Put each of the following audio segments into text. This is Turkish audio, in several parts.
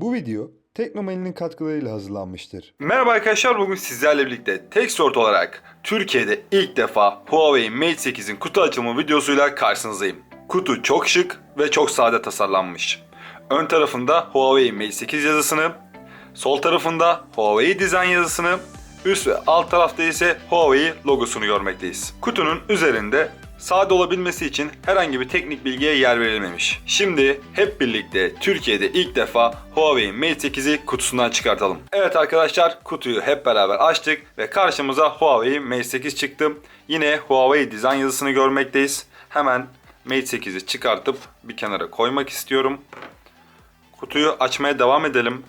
Bu video Teknomali'nin katkılarıyla hazırlanmıştır. Merhaba arkadaşlar bugün sizlerle birlikte TechSort olarak Türkiye'de ilk defa Huawei Mate 8'in kutu açılımı videosuyla karşınızdayım. Kutu çok şık ve çok sade tasarlanmış. Ön tarafında Huawei Mate 8 yazısını, sol tarafında Huawei Design yazısını, üst ve alt tarafta ise Huawei logosunu görmekteyiz. Kutunun üzerinde sade olabilmesi için herhangi bir teknik bilgiye yer verilmemiş. Şimdi hep birlikte Türkiye'de ilk defa Huawei Mate 8'i kutusundan çıkartalım. Evet arkadaşlar kutuyu hep beraber açtık ve karşımıza Huawei Mate 8 çıktı. Yine Huawei Design yazısını görmekteyiz. Hemen Mate 8'i çıkartıp bir kenara koymak istiyorum. Kutuyu açmaya devam edelim.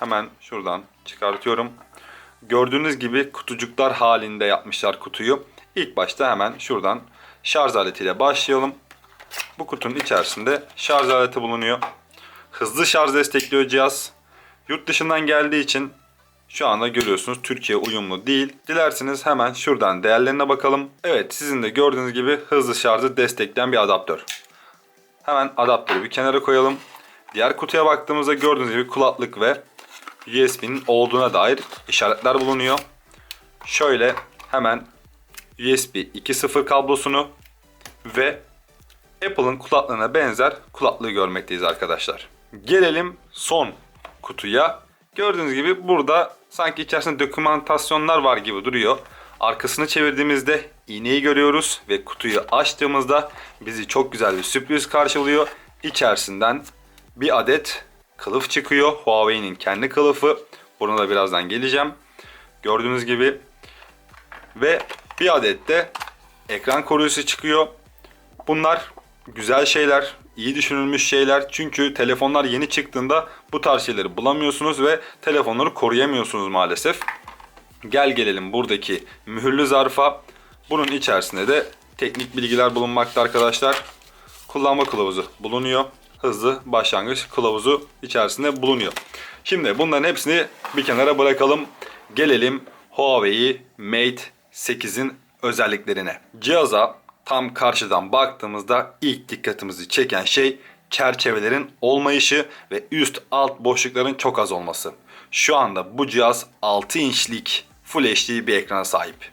Hemen şuradan çıkartıyorum. Gördüğünüz gibi kutucuklar halinde yapmışlar kutuyu. İlk başta hemen şuradan şarj aletiyle başlayalım. Bu kutunun içerisinde şarj aleti bulunuyor. Hızlı şarj destekliyor cihaz. Yurt dışından geldiği için şu anda görüyorsunuz Türkiye uyumlu değil. Dilerseniz hemen şuradan değerlerine bakalım. Evet sizin de gördüğünüz gibi hızlı şarjı destekleyen bir adaptör. Hemen adaptörü bir kenara koyalım. Diğer kutuya baktığımızda gördüğünüz gibi kulaklık ve USB'nin olduğuna dair işaretler bulunuyor. Şöyle hemen USB 2.0 kablosunu ve Apple'ın kulaklığına benzer kulaklığı görmekteyiz arkadaşlar. Gelelim son kutuya. Gördüğünüz gibi burada sanki içerisinde dokümantasyonlar var gibi duruyor. Arkasını çevirdiğimizde iğneyi görüyoruz ve kutuyu açtığımızda bizi çok güzel bir sürpriz karşılıyor. İçerisinden bir adet kılıf çıkıyor. Huawei'nin kendi kılıfı. Buna da birazdan geleceğim. Gördüğünüz gibi ve bir adet de ekran koruyucusu çıkıyor. Bunlar güzel şeyler, iyi düşünülmüş şeyler. Çünkü telefonlar yeni çıktığında bu tarz şeyleri bulamıyorsunuz ve telefonları koruyamıyorsunuz maalesef. Gel gelelim buradaki mühürlü zarfa. Bunun içerisinde de teknik bilgiler bulunmakta arkadaşlar. Kullanma kılavuzu bulunuyor. Hızlı başlangıç kılavuzu içerisinde bulunuyor. Şimdi bunların hepsini bir kenara bırakalım. Gelelim Huawei Mate 8'in özelliklerine. Cihaza tam karşıdan baktığımızda ilk dikkatimizi çeken şey çerçevelerin olmayışı ve üst alt boşlukların çok az olması. Şu anda bu cihaz 6 inçlik Full HD bir ekrana sahip.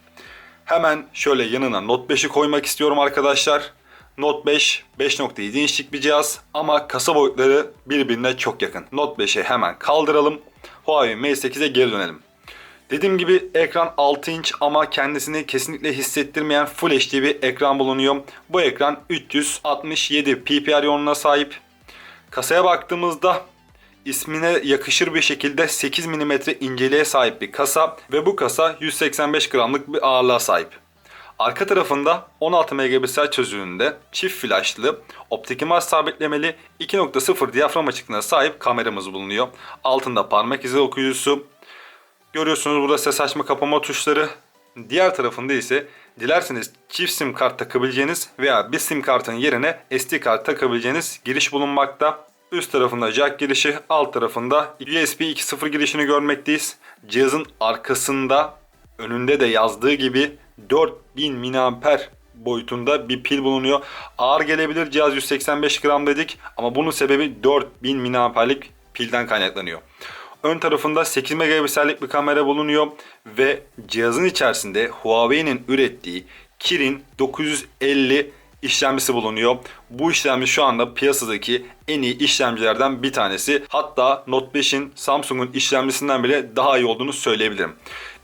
Hemen şöyle yanına Note 5'i koymak istiyorum arkadaşlar. Note 5 5.7 inçlik bir cihaz ama kasa boyutları birbirine çok yakın. Note 5'i hemen kaldıralım. Huawei Mate 8'e geri dönelim. Dediğim gibi ekran 6 inç ama kendisini kesinlikle hissettirmeyen Full HD bir ekran bulunuyor. Bu ekran 367 ppi yoğunluğuna sahip. Kasaya baktığımızda ismine yakışır bir şekilde 8 mm inceliğe sahip bir kasa ve bu kasa 185 gramlık bir ağırlığa sahip. Arka tarafında 16 megapiksel çözünürlüğünde çift flaşlı, optik sabitlemeli 2.0 diyafram açıklığına sahip kameramız bulunuyor. Altında parmak izi okuyucusu, Görüyorsunuz burada ses açma kapama tuşları. Diğer tarafında ise dilerseniz çift sim kart takabileceğiniz veya bir sim kartın yerine SD kart takabileceğiniz giriş bulunmakta. Üst tarafında jack girişi, alt tarafında USB 2.0 girişini görmekteyiz. Cihazın arkasında önünde de yazdığı gibi 4000 mAh boyutunda bir pil bulunuyor. Ağır gelebilir cihaz 185 gram dedik ama bunun sebebi 4000 mAh'lik pilden kaynaklanıyor. Ön tarafında 8 megapiksellik bir kamera bulunuyor ve cihazın içerisinde Huawei'nin ürettiği Kirin 950 işlemcisi bulunuyor. Bu işlemci şu anda piyasadaki en iyi işlemcilerden bir tanesi. Hatta Note 5'in Samsung'un işlemcisinden bile daha iyi olduğunu söyleyebilirim.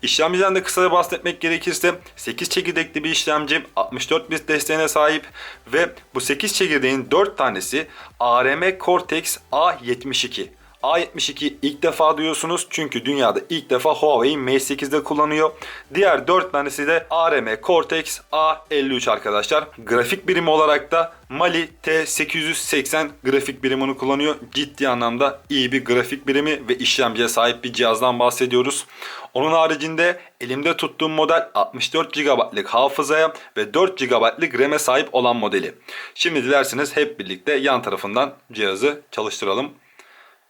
İşlemciden de kısaca bahsetmek gerekirse 8 çekirdekli bir işlemci 64 bit desteğine sahip ve bu 8 çekirdeğin 4 tanesi ARM Cortex A72. A72 ilk defa duyuyorsunuz çünkü dünyada ilk defa Huawei Mate 8'de kullanıyor. Diğer 4 tanesi de ARM Cortex A53 arkadaşlar. Grafik birimi olarak da Mali T880 grafik birimini kullanıyor. Ciddi anlamda iyi bir grafik birimi ve işlemciye sahip bir cihazdan bahsediyoruz. Onun haricinde elimde tuttuğum model 64 GB'lık hafızaya ve 4 GB'lık RAM'e sahip olan modeli. Şimdi dilerseniz hep birlikte yan tarafından cihazı çalıştıralım.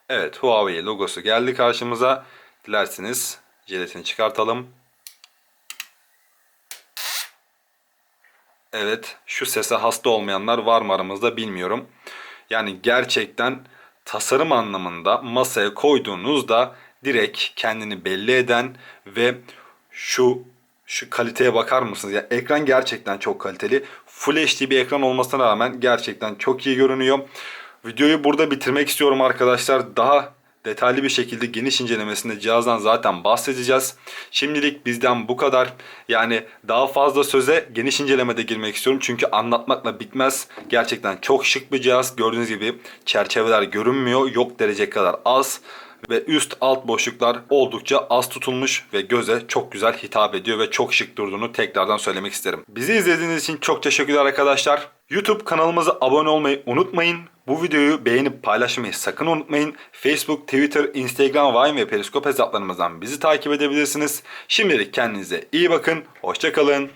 Evet Huawei logosu geldi karşımıza. Dilerseniz jiletini çıkartalım. Evet şu sese hasta olmayanlar var mı aramızda bilmiyorum. Yani gerçekten tasarım anlamında masaya koyduğunuzda direkt kendini belli eden ve şu şu kaliteye bakar mısınız? Ya ekran gerçekten çok kaliteli. Full HD bir ekran olmasına rağmen gerçekten çok iyi görünüyor. Videoyu burada bitirmek istiyorum arkadaşlar. Daha detaylı bir şekilde geniş incelemesinde cihazdan zaten bahsedeceğiz. Şimdilik bizden bu kadar. Yani daha fazla söze geniş incelemede girmek istiyorum. Çünkü anlatmakla bitmez. Gerçekten çok şık bir cihaz. Gördüğünüz gibi çerçeveler görünmüyor. Yok derece kadar az ve üst alt boşluklar oldukça az tutulmuş ve göze çok güzel hitap ediyor ve çok şık durduğunu tekrardan söylemek isterim. Bizi izlediğiniz için çok teşekkürler arkadaşlar. YouTube kanalımıza abone olmayı unutmayın. Bu videoyu beğenip paylaşmayı sakın unutmayın. Facebook, Twitter, Instagram, Vine ve Periscope hesaplarımızdan bizi takip edebilirsiniz. Şimdilik kendinize iyi bakın. Hoşçakalın.